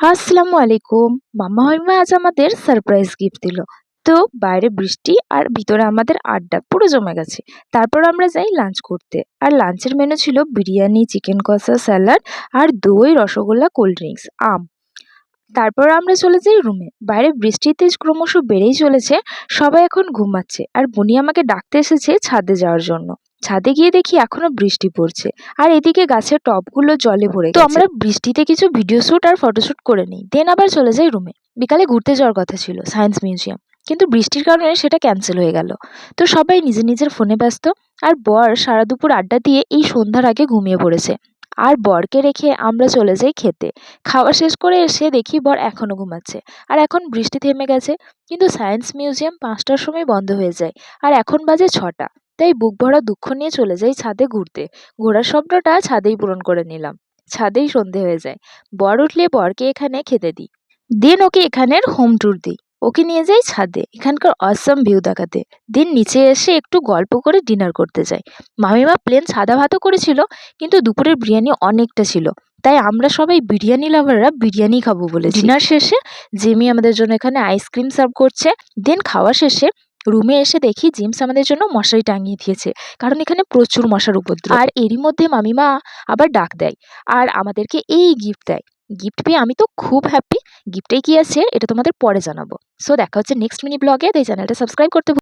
আসসালামু আলাইকুম। মাম্মা মামিমা আজ আমাদের সারপ্রাইজ গিফট দিল। তো বাইরে বৃষ্টি আর ভিতরে আমাদের আড্ডা পুরো জমে গেছে। তারপর আমরা যাই লাঞ্চ করতে। আর লাঞ্চের মেনু ছিল বিরিয়ানি চিকেন কষা স্যালাড আর দই, রসগোল্লা কোল্ড ড্রিঙ্কস আম। তারপর আমরা চলে যাই রুমে বাইরে বৃষ্টির তেজ ক্রমশ বেড়েই চলেছে। সবাই এখন ঘুমাচ্ছে। আর বুনি আমাকে ডাকতে এসেছে ছাদে যাওয়ার জন্য। ছাদে গিয়ে দেখি এখনও বৃষ্টি পড়ছে। আর এদিকে গাছের টবগুলো জলে ভরে তো আমরা বৃষ্টিতে কিছু ভিডিও শ্যুট আর ফটোশ্যুট করে নিই। দেন আবার চলে যাই রুমে বিকালে ঘুরতে যাওয়ার কথা ছিল সায়েন্স মিউজিয়াম কিন্তু বৃষ্টির কারণে সেটা ক্যান্সেল হয়ে গেল। তো সবাই নিজের নিজের ফোনে ব্যস্ত। আর বর সারা দুপুর আড্ডা দিয়ে এই সন্ধ্যার আগে ঘুমিয়ে পড়েছে। আর বরকে রেখে আমরা চলে যাই খেতে। খাওয়া শেষ করে এসে দেখি বর এখনও ঘুমাচ্ছে। আর এখন বৃষ্টি থেমে গেছে। কিন্তু সায়েন্স মিউজিয়াম পাঁচটার সময় বন্ধ হয়ে যায়। আর এখন বাজে ছটা। তাই বুক ভরা দুঃখ নিয়ে চলে যাই ছাদে ঘুরতে। ঘোরার স্বপ্নটা ছাদেই পূরণ করে নিলাম। ছাদেই সন্ধে হয়ে যায়। বর উঠলে বরকে এখানে খেতে দিই। দেন ওকে এখানের হোম ট্যুর দিই। ওকে নিয়ে যাই ছাদে, এখানকার অসম ভিউ দেখাতে। দিন নিচে এসে একটু গল্প করে ডিনার করতে যাই। মামিমা প্লেন সাদা ভাতও করেছিল, কিন্তু দুপুরের বিরিয়ানি অনেকটা ছিল। তাই আমরা সবাই বিরিয়ানি লাভাররা বিরিয়ানি খাব বলে ডিনার শেষে, জিমি আমাদের জন্য এখানে আইসক্রিম সার্ভ করছে। দেন খাওয়া শেষে রুমে এসে দেখি জিমস আমাদের জন্য মশারি টাঙিয়ে দিয়েছে। কারণ এখানে প্রচুর মশার উপদ্রব। আর এরই মধ্যে মামিমা আবার ডাক দেয় আর আমাদেরকে এই গিফট দেয়। গিফট পেয়ে আমি তো খুব হ্যাপি গিফটে কি আছে? এটা তোমাদের পরে জানাব। সো দেখা হচ্ছে নেক্সট মিনি ব্লগে তাই চ্যানেলটা সাবস্ক্রাইব করতে